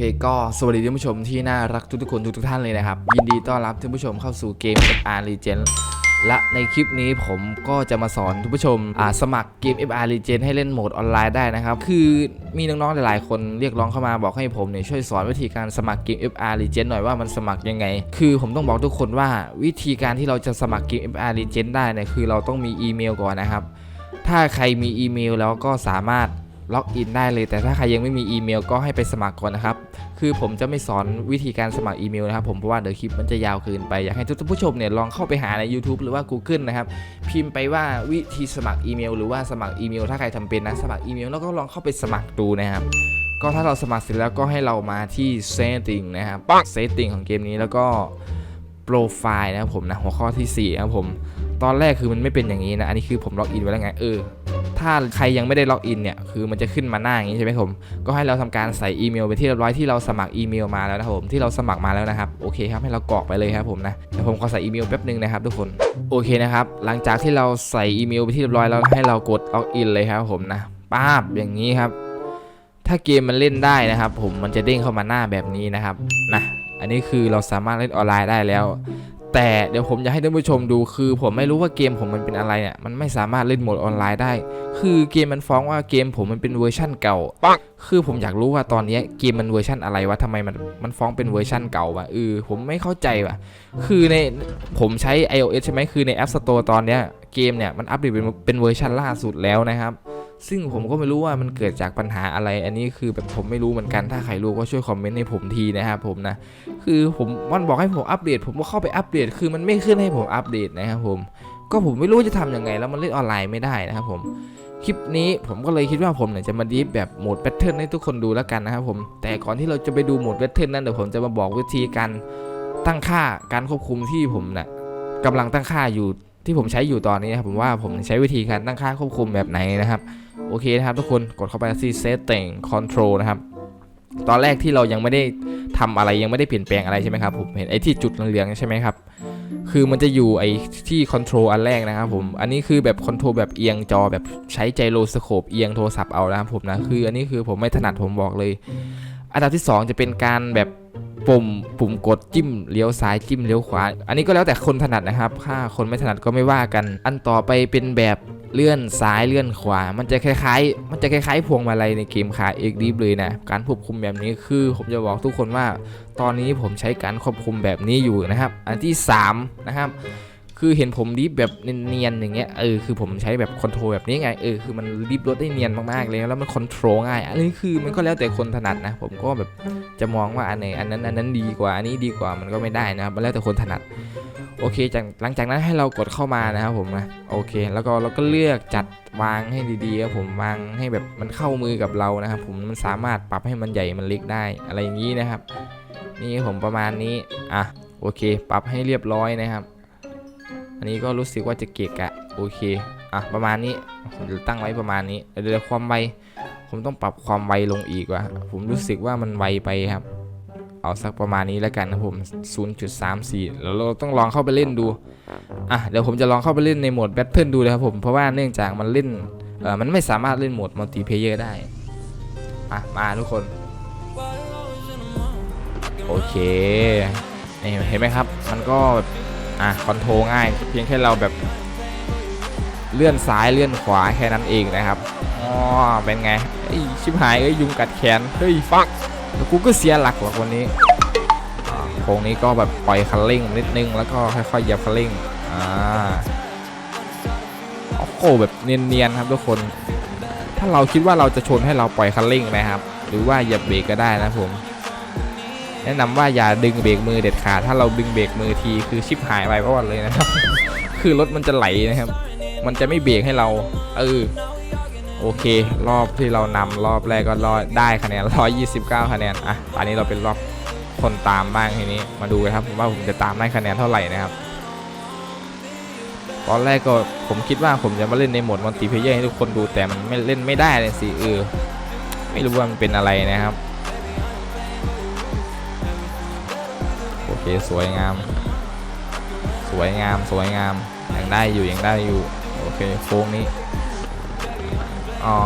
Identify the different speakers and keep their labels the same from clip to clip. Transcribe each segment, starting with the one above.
Speaker 1: เคก็สวัสดีท่านผู้ชมที่น่ารักทุกๆคนทุกๆท่านเลยนะครับ ยินดีต้อนรับท่านผู้ชมเข้าสู่เกม FR Legend และในคลิปนี้ผมก็จะมาสอนท่านผู้ชมสมัครเกม FR Legend ให้เล่นโหมดออนไลน์ได้นะครับ คือมีน้องๆหลายๆ คนเรียกร้องเข้ามาบอกให้ผมเนี่ยช่วยสอนวิธีการสมัครเกม FR Legend หน่อยว่ามันสมัครยังไง คือผมต้องบอกทุกคนว่าวิธีการที่เราจะสมัครเกม FR Legend ได้เนี่ยคือเราต้องมีอีเมลก่อนนะครับ ถ้าใครมีอีเมลแล้วก็สามารถ ล็อกอินได้เลย แต่ถ้าใครยังไม่มีอีเมลก็ให้ไปสมัครก่อนนะครับ คือผมจะไม่สอนวิธีการสมัครอีเมลนะครับผมเพราะว่าเดี๋ยวคลิปมันจะยาวเกินไป อยากให้ทุกผู้ชมเนี่ยลองเข้าไปหาใน YouTube หรือว่า Google นะครับ พิมพ์ไปว่าวิธีสมัครอีเมล หรือว่าสมัครอีเมล ถ้าใครทำเป็นนะสมัครอีเมลแล้วก็ลองเข้าไปสมัครดูนะครับก็ถ้าเราสมัครเสร็จแล้วก็ให้เรามาที่ setting นะครับ setting ของเกมนี้แล้วก็โปรไฟล์นะครับผมนะหัวข้อที่สี่นะครับผมตอนแรกคือมันไม่เป็นอย่างนี้นะ อันนี้คือผมล็อกอินไว้แล้วไง เออ ถ้าใครยังไม่ได้ล็อกอินเนี่ยคือมันจะขึ้นมาหน้าอย่างนี้ใช่ไหมผมก็ให้เราทำการใส่อีเมลไปที่เรียบร้อยที่เราสมัครอีเมลมาแล้วนะครับผมที่เราสมัครมาแล้วนะครับโอเคครับให้เรากรอกไปเลยครับผมนะเดี๋ยวผมขอใส่อีเมลแป๊บนึงนะครับทุกคนโอเคนะครับหลังจากที่เราใส่อีเมลไปที่เรียบร้อยแล้วให้เรากดล็อกอินเลยครับผมนะป้าบอย่างนี้ครับ ถ้าเกมมันเล่นได้นะครับ ผมมันจะเด้งเข้ามาหน้าแบบนี้นะครับนะอันนี้คือเราสามารถเล่นออนไลน์ได้แล้ว แต่เดี๋ยวผมจะให้ท่านผู้ชมดูคือผมไม่รู้ว่าเกมผมมันเป็นอะไรเนี่ยมันไม่สามารถเล่นโหมดออนไลน์ได้ คือเกมมันฟ้องว่าเกมผมมันเป็นเวอร์ชั่นเก่า คือผมอยากรู้ว่าตอนนี้เกมมันเวอร์ชั่นอะไรวะทำไมมันมันฟ้องเป็นเวอร์ชั่นเก่าวะเออผมไม่เข้าใจวะคือในผมใช้ iOS ใช่ไหมคือใน App Store ตอนเนี้ยเกมเนี่ยมันอัปเดตเป็นเป็นเวอร์ชันล่าสุดแล้วนะครับ ซึ่งผมก็ไม่รู้ว่ามันเกิดจากปัญหาอะไร อันนี้คือแบบผมไม่รู้เหมือนกันถ้าใครรู้ก็ช่วยคอมเมนต์ให้ผมทีนะครับผมนะคือผมมันบอกให้ผมอัปเดต ผมก็เข้าไปอัปเดต คือมันไม่ขึ้นให้ผมอัปเดตนะครับผมก็ผมไม่รู้จะทำยังไงแล้วมันเล่นออนไลน์ไม่ได้นะครับผมคลิปนี้ผมก็เลยคิดว่าผมเนี่ยจะมาดีฟแบบโหมดแพทเทิร์นให้ทุกคนดูแล้วกันนะครับผมแต่ก่อนที่เราจะไปดูโหมดแพทเทิร์นนั้นเดี๋ยวผมจะมาบอกวิธีการตั้งค่าการควบคุมที่ผมเนี่ยกำลังตั้งค่าอยู่ที่ผมใช้อยู่ตอนนี้นะครับผมว่าผมใช้วิธีการตั้งค่าควบคุมแบบไหนนะครับ โอเคนะครับทุกคนกดเข้าไปที่ setting control นะครับ ตอนแรกที่เรายังไม่ได้ทำอะไรยังไม่ได้เปลี่ยนแปลงอะไรใช่ไหมครับผมเห็นไอ้ที่จุดเหลืองๆใช่ไหมครับคือมันจะอยู่ไอ้ที่ control อันแรกนะครับผม อันนี้คือแบบ control แบบเอียงจอแบบใช้ไจโรสโคปเอียงโทรศัพท์เอานะครับผมนะ คืออันนี้คือผมไม่ถนัดผมบอกเลย อันดับที่ 2 จะเป็นการแบบ ปุ่มปุ่มกดจิ้มเลี้ยวซ้ายจิ้มเลี้ยวขวา อันนี้ก็แล้วแต่คนถนัดนะครับ ถ้าคนไม่ถนัดก็ไม่ว่ากัน อันต่อไปเป็นแบบเลื่อนซ้ายเลื่อนขวา มันจะคล้ายๆ มันจะคล้ายๆ พวงมาลัยในเกมขาเอกดีเลยนะ การควบคุมแบบนี้คือผมจะบอกทุกคนว่า ตอนนี้ผมใช้การควบคุมแบบนี้อยู่นะครับ อันที่3นะครับ คือเห็นผมดิฟแบบเนียนๆอย่างเงี้ยเออคือผมใช้แบบคอนโทรลแบบนี้ไงเออคือมันดิฟรถได้เนียนมากๆเลยแล้วมันคอนโทรลง่ายอันนี้คือมันก็แล้วแต่คนถนัดนะ ผมก็แบบจะมองว่าอันไหนอันนั้นอันนั้นดีกว่าอันนี้ดีกว่ามันก็ไม่ได้นะครับมันแล้วแต่คนถนัดโอเคจากหลังจากนั้นให้เรากดเข้ามานะครับผมนะโอเค แล้วก็เราก็เลือกจัดวางให้ดีๆครับผมวางให้แบบมันเข้ามือกับเรานะครับผมมันสามารถปรับให้มันใหญ่มันเล็กได้อะไรอย่างนี้นะครับ นี่ผมประมาณนี้อะโอเค ปรับให้เรียบร้อยนะครับ อันนี้ก็รู้สึกว่าจะเกะกะโอเคอะประมาณนี้ผมจะตั้งไว้ประมาณนี้เดี๋ยวความไวผมต้องปรับความไวลงอีกว่ะผมรู้สึกว่ามันไวไปครับ เอาสักประมาณนี้แล้วกันนะผม 0.34 แล้วเราต้องลองเข้าไปเล่นดูอะเดี๋ยวผมจะลองเข้าไปเล่นในโหมดแบทเทิลดูเลยครับผมเพราะว่าเนื่องจากมันเล่นเออมันไม่สามารถเล่นโหมดมัลติเพเยอร์ได้อะมาทุกคนโอเคเห็นไหมครับ มันก็ อะคอนโทรง่าย เพียงแค่เราแบบเลื่อนซ้ายเลื่อนขวาแค่นั้นเองนะครับอ๋อเป็นไงชิบหายเอ้ยยุงกัดแขนเฮ้ยฟักแล้วกูก็เสียหลักหรอกวันนี้โค้งนี้ก็แบบปล่อยคันเร่งนิดนึงแล้วก็ค่อยๆเหยียบคันเร่งอ่าโอ้โหแบบเนียนๆครับทุกคน ถ้าเราคิดว่าเราจะชนให้เราปล่อยคันเร่งนะครับ หรือว่าเหยียบเบรกก็ได้นะผม แนะนำว่าอย่าดึงเบรกมือเด็ดขาดถ้าเราดึงเบรกมือทีคือชิปหายไปก็วันเลยนะครับ คือรถมันจะไหลนะครับ มันจะไม่เบรกให้เรา เออโอเค รอบที่เรานำรอบแรกก็รอดได้คะแนน129 คะแนนอะตอนนี้เราเป็นรอบคนตามบ้างทีนี้มาดูกันครับว่าผมจะตามได้คะแนนเท่าไหร่นะครับ ตอนแรกก็ผมคิดว่าผมจะมาเล่นในโหมดมัลติเพเยอร์ให้ทุกคนดูแต่มันไม่เล่นไม่ได้เลยสิเออไม่รู้ว่ามันเป็นอะไรนะครับ สวยงาม สวยงามสวยงามยังได้อยู่ยังได้อยู่โอเคโค้งนี้อ๋อ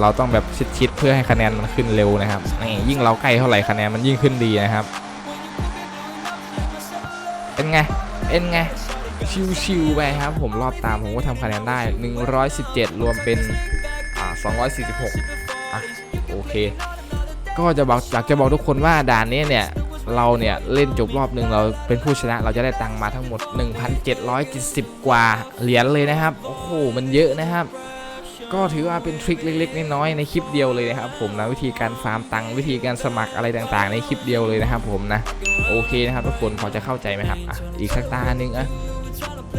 Speaker 1: เราต้องแบบชิดๆเพื่อให้คะแนนมันขึ้นเร็วนะครับนี่ยิ่งเราใกล้เท่าไหร่คะแนนมันยิ่งขึ้นดีนะครับเป็นไงเป็นไงชิวๆไปครับผมรอบตามผมก็ทำคะแนนได้ 117 รวมเป็นอ่า246อะโอเค ก็จะบอกอยากจะบอกทุกคนว่าด่านนี้เนี่ย เราเนี่ยเล่นจบรอบหนึ่งเราเป็นผู้ชนะเราจะได้ตังค์มาทั้งหมด 1,770 กว่าเหรียญเลยนะครับ โอ้โห มันเยอะนะครับ ก็ถือว่าเป็นทริคเล็กๆน้อยๆในคลิปเดียวเลยนะครับผมนะวิธีการฟาร์มตังค์วิธีการสมัครอะไรต่างๆ ในคลิปเดียวเลยนะครับผมนะ โอเคนะครับทุกคนพอจะเข้าใจไหมครับอะอีกสักตาหนึ่งอะ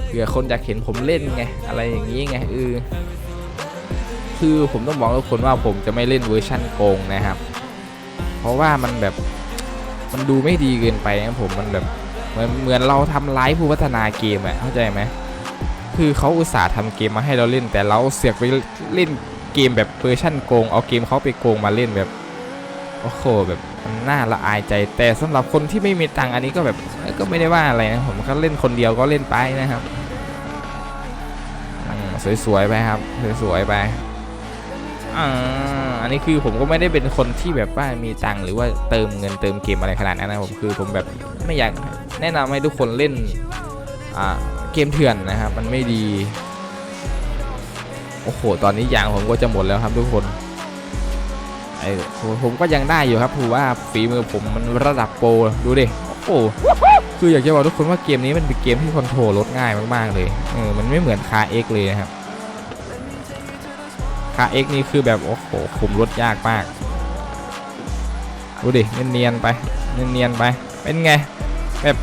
Speaker 1: เผื่อคนอยากเห็นผมเล่นไงอะไรอย่างนี้ไงเออคือผมต้องบอกทุกคนว่าผมจะไม่เล่นเวอร์ชั่นโกงนะครับ เพราะว่ามันแบบ มันดูไม่ดีเกินไปนะผมมันแบบเหมือนเหมือนเราทำร้ายผู้พัฒนาเกมอะเข้าใจไหมคือเขาอุตส่าห์ทำเกมมาให้เราเล่น แต่เราเสือกไปเล่นเกมแบบเวอร์ชั่นโกงเอาเกมเขาไปโกงมาเล่นแบบโอ้โหแบบมันน่าละอายใจ แต่สำหรับคนที่ไม่มีตังค์อันนี้ก็แบบก็ไม่ได้ว่าอะไรนะผมก็เล่นคนเดียวก็เล่นไปนะครับสวยๆไปครับสวยๆไป อ่าอันนี้คือผมก็ไม่ได้เป็นคนที่แบบว่ามีตังค์หรือว่าเติมเงินเติมเกมอะไรขนาดนั้นนะผมคือผมแบบไม่อยากแนะนำให้ทุกคนเล่นอ่าเกมเถื่อนนะครับ มันไม่ดี โอ้โห ตอนนี้ยางผมก็จะหมดแล้วครับทุกคนไอ้ผมก็ยังได้อยู่ครับถือว่าฝีมือผมมันระดับโปรดูดิโอ้โหคืออยากจะบอกทุกคนว่าเกมนี้มันเป็นเกมที่คอนโทรลรถง่ายมากๆเลยเออมันไม่เหมือนคาเอ็กเลยนะครับ คาเอ็กนี่คือแบบโอ้โหคุมรถยากมาก ดูดิเนียนๆไปเนียนๆไป เป็นไง แบบ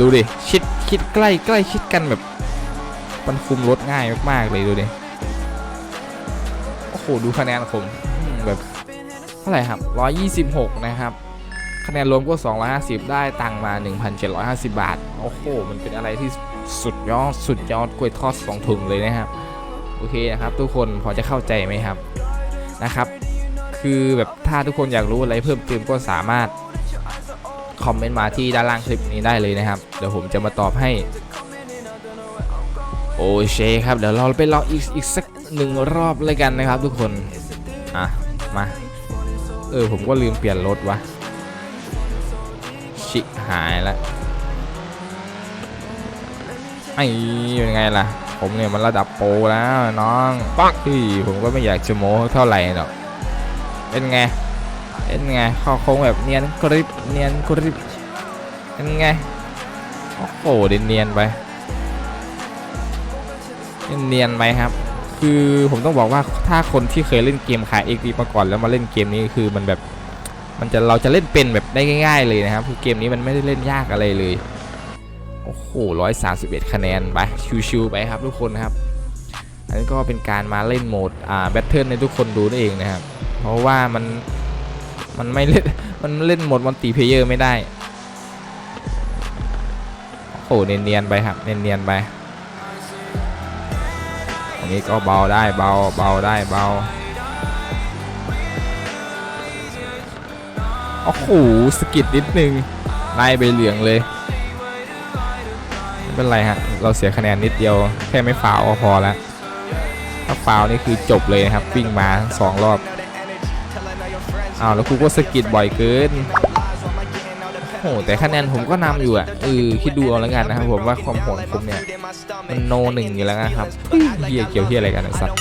Speaker 1: ดูดิชิดชิดใกล้ใกล้ชิดกันแบบมันคุมรถง่ายมากๆเลยดูดิโอ้โหดูคะแนนผมแบบเท่าไหร่ครับ 126 นะครับ คะแนนรวมก็ 250 ได้ตังค์มา 1,750 บาท โอ้โห มันเป็นอะไรที่สุดยอด สุดยอดกล้วยทอดสองถุงเลยนะครับ โอเคนะครับ ทุกคนพอจะเข้าใจไหมครับนะครับ คือแบบถ้าทุกคนอยากรู้อะไรเพิ่มเติมก็สามารถคอมเมนต์มาที่ด้านล่างคลิปนี้ได้เลยนะครับ เดี๋ยวผมจะมาตอบให้โอเคครับ เดี๋ยวเราไปลองอีกอีกสักหนึ่งรอบเลยกันนะครับ ทุกคน อะ มา เออ ผมก็ลืมเปลี่ยนรถวะ ชิหายละไอ้เป็นไงล่ะ ผมเนี่ยมันระดับโปรแล้วน้องปักที่ผมก็ไม่อยากจะโม้เท่าไหร่หรอกเป็นไงเป็นไงเข้าโค้งแบบเนียนกริบเนียนกริบเป็นไงโอ้โหเดินเนียนไปเนียนไปครับ คือผมต้องบอกว่าถ้าคนที่เคยเล่นเกมขายเอ็กดีมาก่อนแล้วมาเล่นเกมนี้คือมันแบบ มันจะเราจะเล่นเป็นแบบได้ง่าย ๆ เลยนะครับคือเกมนี้มันไม่ได้เล่นยากอะไรเลย โอ้โหร้อยสาสิบเอ็ดคะแนนไปชิวๆไปครับทุกคนครับ อันนี้ก็เป็นการมาเล่นโหมดอ่าแบทเทิลในทุกคนดูนั่นเองนะครับ เพราะว่ามันมันไม่เล่นมันเล่นโหมดมัลติเพลเยอร์ไม่ได้โอ้โหเนียนๆไปครับเนียนๆไปอันนี้ก็เบาได้เบาเบาได้เบาโอ้โหสกิดนิดนึงไล่ไปเหลืองเลย เป็นไรฮะ เราเสียคะแนนนิดเดียว แค่ไม่ฟาวก็พอแล้ว ถ้าฟาวนี่คือจบเลยนะครับ วิ่งมาสองรอบอ้าวแล้วครูก็สกิดบ่อยเกินโอ้โหแต่คะแนนผมก็นำอยู่อะเออคิดดูเอาแล้วกันนะครับผมว่าความโหดผมเนี่ยมันโนหนึ่งอยู่แล้วนะครับเฮียเกี่ยวเฮียอะไรกันไอ้สัตว์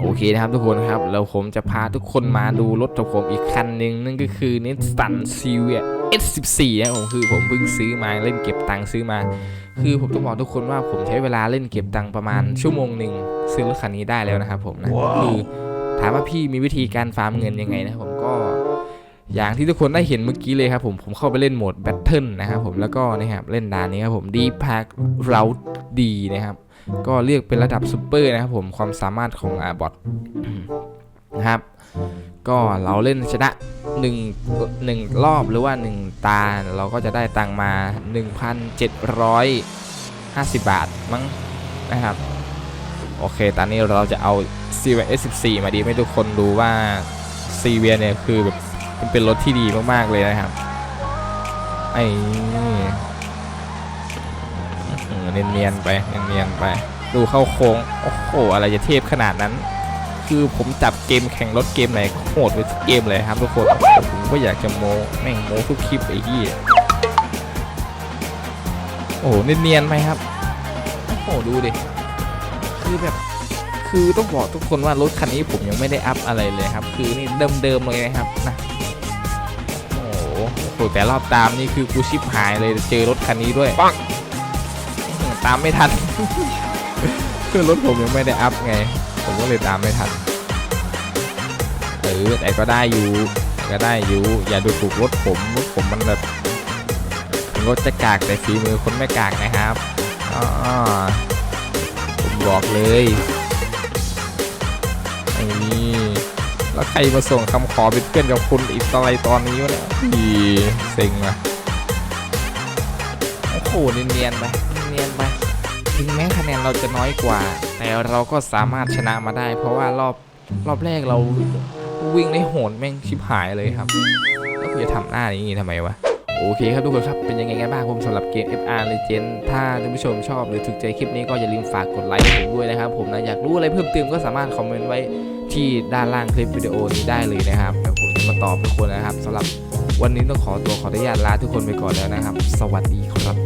Speaker 1: โอเคนะครับทุกคนครับแล้วผมจะพาทุกคนมาดูรถของผมอีกคันหนึ่งนั่นก็คือ Nissan s i l v i a S14 นะผมคือผมเพิ่งซื้อมาเล่นเก็บตังค์ซื้อมา คือผมต้องบอกทุกคนว่าผมใช้เวลาเล่นเก็บตังค์ประมาณชั่วโมงหนึ่งซื้อรถคันนี้ได้แล้วนะครับผมนะคือถามว่าพี่มีวิธีการฟาร์มเงินยังไงนะผมก็อย่างที่ทุกคนได้เห็นเมื่อกี้เลยครับผมผมเข้าไปเล่นโหมดแบทเทิลนะครับผมแล้วก็นะครับเล่นด่านนี้ครับผมดีพาร์คเราดีนะครับ ก็เรียกเป็นระดับซูเปอร์นะครับผมความสามารถของอาบอทนะครับ ก็เราเล่นชนะ1 1รอบหรือว่า 1 ตา เราก็จะได้ตังมา 1,750 บาทมั้งนะครับ โอเค ตอนนี้เราจะเอา c v s 14มาดีให้ทุกคนดูว่า c v เนี่ยคือแบบมันเป็นรถที่ดีมาก ๆ เลยนะครับ ไอ้เนียนๆไป เนียนๆไป ดูเข้าโค้ง โอ้โห อะไรจะเทพขนาดนั้น คือคือผมจับเกมแข่งรถเกมไหนโหดไปทุกเกมเลยครับทุกคนผมก็อยากจะโมแม่งโมทุกคลิปไอ้เหี้ยโอ้โหเนียนๆไหมครับโอ้โหดูดิคือแบบคือต้องบอกทุกคนว่ารถคันนี้ผมยังไม่ได้อัพอะไรเลยครับ คือนี่เดิมๆเลยนะครับนะโอ้โหโอ้โหแต่รอบตามนี่คือกูชิปหายเลยเจอรถคันนี้ด้วยปังตามไม่ทันคือรถผมยังไม่ได้อัพไง ผมก็เลยตามไม่ทันเออแต่ก็ได้อยู่ก็ได้อยู่อย่าดูถูกรถผมรถผมมันแบบรถจะกากแต่ฝีมือคนไม่กากนะครับอ๋อผมบอกเลยไอ้นี่แล้วใครมาส่งคำขอเป็นเพื่อนกับคุณอีกตอนอะไรตอนนี้วะเนี่ยดีเซ็งว่ะโอ้โหเนียนๆไปเนียนๆไปถึงแม้คะแนนเราจะน้อยกว่า แต่เราก็สามารถชนะมาได้ เพราะว่ารอบรอบแรกเราวิ่งได้โหดแม่งชิบหายเลยครับแล้วกูจะทำหน้าอย่างนี้ทำไมวะโอเคครับทุกคนครับ เป็นยังไงกันบ้างผมสำหรับเกม FR Legend ถ้าท่านผู้ชมชอบหรือถูกใจคลิปนี้ก็อย่าลืมฝากกดไลค์ให้ผมด้วยนะครับ ผมนะอยากรู้อะไรเพิ่มเติมก็สามารถคอมเมนต์ไว้ที่ด้านล่างคลิปวิดีโอนี้ได้เลยนะครับเดี๋ยวผมจะมาตอบทุกคนนะครับสำหรับวันนี้ต้องขอตัวขออนุญาตลาทุกคนไปก่อนแล้วนะครับ สวัสดีครับ